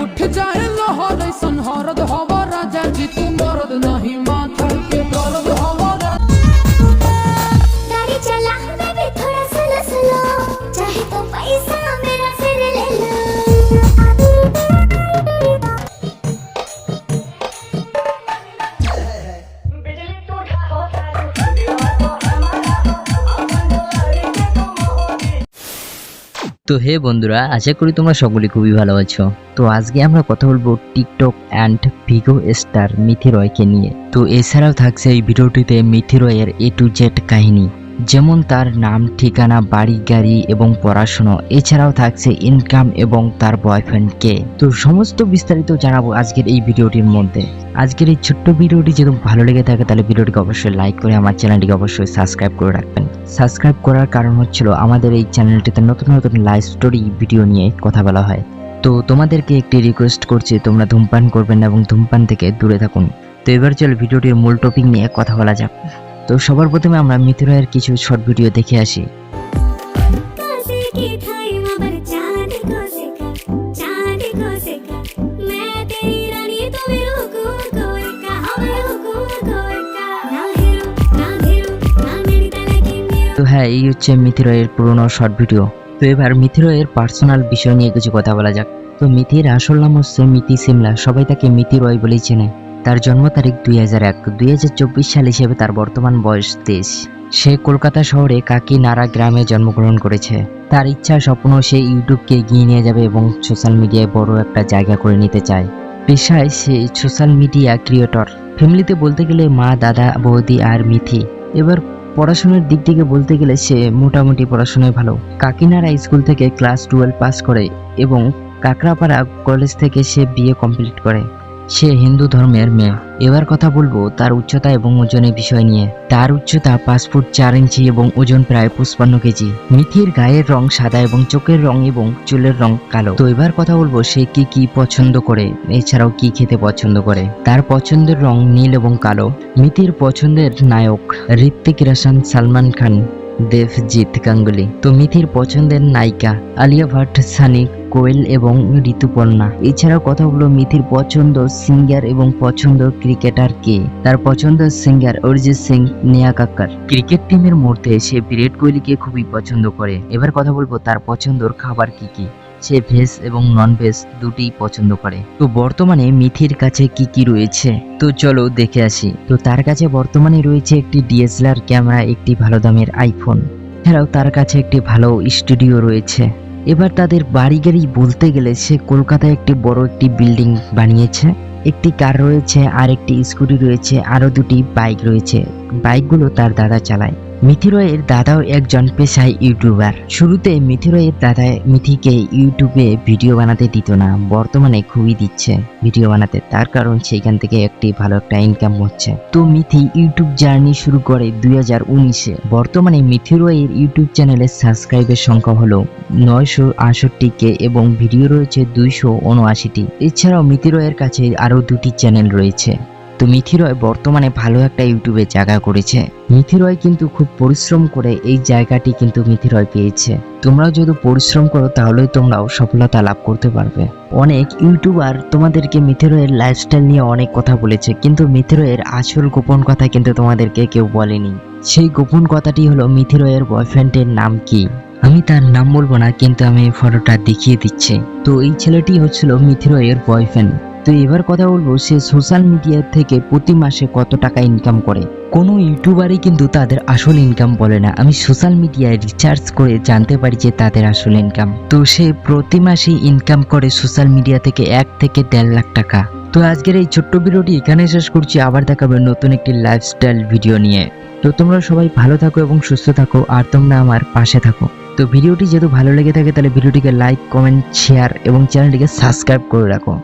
উঠ যায় লহর সনহরদ হব রাজা জি তুম মরদ নহিম তো হে বন্ধুরা, আশা করি তোমরা সকলে খুবই ভালো আছো। তো আজকে আমরা কথা বলব TikTok and Vigo star Mithi রয়কে নিয়ে। তো এছাড়াও থাকছে এই ভিডিওটিতে মিথি রয়ের এ টু জেড কাহিনী। যেমন তার নাম, ঠিকানা, বাড়ি, গাড়ি এবং পড়াশুনো। এছাড়াও থাকছে ইনকাম এবং তার বয়ফ্রেন্ড কে তো সমস্ত বিস্তারিত জানাব আজকের এই ভিডিওটির মধ্যে। আজকের এই ছোট্ট ভিডিওটি যদি ভালো লেগে থাকে, তাহলে ভিডিওটিকে অবশ্যই লাইক করে আমার চ্যানেলটিকে অবশ্যই সাবস্ক্রাইব করে রাখবেন। সাবস্ক্রাইব করার কারণ হচ্ছিল আমাদের এই চ্যানেলটিতে নতুন নতুন লাইভ স্টোরি ভিডিও নিয়ে কথা বলা হয়। তো তোমাদেরকে একটি রিকোয়েস্ট করছি, তোমরা ধূমপান করবেন না এবং ধূমপান থেকে দূরে থাকুন। তো এবার চল ভিডিওটির মূল টপিক নিয়ে কথা বলা যাক। তো সবার প্রথমে আমরা মিথু রায়ের কিছু শর্ট ভিডিও দেখে আসি। তো হ্যাঁ এই হচ্ছে মিথি রয়ের পুরনো শর্ট ভিডিও তো এবার মিথি রয়ের পার্সোনাল বিষয় নিয়ে কিছু কথা বলা যাক। তো মিথির আসল নাম হচ্ছে মিথি সিমলা, সবাই তাকে মিথি রয় বলেই চেনে। তার জন্ম তারিখ দুই হাজার এক। দুই হাজার চব্বিশ সাল হিসেবে তার বর্তমান বয়স তেইশ। সে কলকাতা শহরে কাকিনাড়া গ্রামে জন্মগ্রহণ করেছে। তার ইচ্ছা, স্বপ্ন সে ইউটিউবকে এগিয়ে নিয়ে যাবে এবং সোশ্যাল মিডিয়ায় বড় একটা জায়গা করে নিতে চায়। পেশায় সে সোশ্যাল মিডিয়া ক্রিয়েটর। ফ্যামিলিতে বলতে গেলে মা, দাদা, বৌদি আর মিথি। এবার পড়াশোনার দিক থেকে বলতে গেলে সে মোটামুটি পড়াশোনায় ভালো। কাকিনাড়া স্কুল থেকে ক্লাস টুয়েলভ পাস করে এবং কাকরাপাড়া কলেজ থেকে সে বিএ কমপ্লিট করে। সে হিন্দু ধর্মের মেয়ে। এবার কথা বলব তার উচ্চতা এবং ওজনের বিষয় নিয়ে। তার উচ্চতা পাঁচ ফুট চার ইঞ্চি এবং ওজন প্রায় পঁচপান্ন কেজি। মিথির গায়ের রং সাদা এবং চোখের রং এবং চুলের রং কালো। তো এবার কথা বলব সে কি কি পছন্দ করে, এছাড়াও কি খেতে পছন্দ করে। তার পছন্দের রং নীল এবং কালো। মিথির পছন্দের নায়ক ঋত্বিক রোশন সালমান খান। দেবজিৎ গাঙ্গুলি। তো মিথির পছন্দের নায়িকা আলিয়া ভাট সানি কোয়েল এবং ঋতুপর্ণা। এছাড়াও কথা হলো মিথির পছন্দ সিঙ্গার এবং পছন্দ ক্রিকেটার কে? তার পছন্দ সিঙ্গার অরিজিৎ সিং, নেহা কাক্কার। ক্রিকেট টিমের মধ্যে সে বিরাট কোহলিকে খুবই পছন্দ করে। এবার কথা বলব তার পছন্দর খাবার কি কি? সে ভেজ এবং নন ভেজ দুটি পছন্দ করে। তো বর্তমানে মিথির কাছে কি কি রয়েছে? তো চলো দেখে আসি। তো তার কাছে বর্তমানে রয়েছে একটি ডিএসএলআর ক্যামেরা, একটি ভালো দামের আইফোন। এছাড়াও তার কাছে একটি ভালো স্টুডিও রয়েছে। এবার তাদের বাড়ি গাড়ি বলতে গেলে সে কলকাতায় একটি বড় একটি বিল্ডিং বানিয়েছে। একটি কার রয়েছে আর একটি স্কুটি রয়েছে আরও দুটি বাইক রয়েছে। বাইকগুলো তার দাদা চালায়। মিথিরয়ের দাদাও একজন পেশায় ইউটিউবার। শুরুতে মিথিরয়ের দাদা মিথিকে ইউটিউবে ভিডিও বানাতে দিত না, বর্তমানে খুবই দিচ্ছে ভিডিও বানাতে। তার কারণ সেইখান থেকে একটি ভালো একটা ইনকাম হচ্ছে। তো মিথি ইউটিউব জার্নি শুরু করে দুই হাজার উনিশে। বর্তমানে মিথিরয়ের ইউটিউব চ্যানেলের সাবস্ক্রাইবের সংখ্যা হলো নয়শো আটষট্টি কে এবং ভিডিও রয়েছে দুইশো উনআশিটি। এছাড়াও মিথিরয়ের কাছে আরও দুটি চ্যানেল রয়েছে। তো মিথিরয় বর্তমানে ভালো একটা ইউটিউবে জায়গা করেছে। মিথিরয় কিন্তু খুব পরিশ্রম করে এই জায়গাটি কিন্তু মিথিরয় পেয়েছে। তোমরাও যদি পরিশ্রম করো, তাহলেই তোমরাও সফলতা লাভ করতে পারবে। অনেক ইউটিউবার তোমাদেরকে মিথিরয়ের লাইফস্টাইল নিয়ে অনেক কথা বলেছে, কিন্তু মিথিরয়ের আসল গোপন কথা কিন্তু তোমাদেরকে কেউ বলেনি। সেই গোপন কথাটি হলো মিথিরয়ের বয়ফ্রেন্ডের নাম কি? আমি তার নাম বলব না, কিন্তু আমি ফটোটা দেখিয়ে দিচ্ছি। তো এই ছেলেটি হচ্ছিল মিথিরয়ের বয়ফ্রেন্ড তো এবার কথা বলব সে সোশ্যাল মিডিয়া থেকে প্রতি মাসে কত টাকা ইনকাম করে। কোনো ইউটিউবারই কিন্তু তাদের আসল ইনকাম বলে না। আমি সোশ্যাল মিডিয়ায় রিচার্জ করে জানতে পারি যে তাদের আসল ইনকাম তো সে প্রতি মাসে ইনকাম করে সোশ্যাল মিডিয়া থেকে এক থেকে দেড় লাখ টাকা। তো আজকের এই ছোট্ট ভিডিওটি এখানে শেষ করছি। আবার দেখাবে নতুন একটি লাইফস্টাইল ভিডিও নিয়ে। তো তোমরা সবাই ভালো থাকো এবং সুস্থ থাকো, আর তোমরা আমার পাশে থাকো। তো ভিডিওটি যেহেতু ভালো লেগে থাকে তাহলে ভিডিওটিকে লাইক কমেন্ট শেয়ার এবং চ্যানেলটিকে সাবস্ক্রাইব করে রাখো।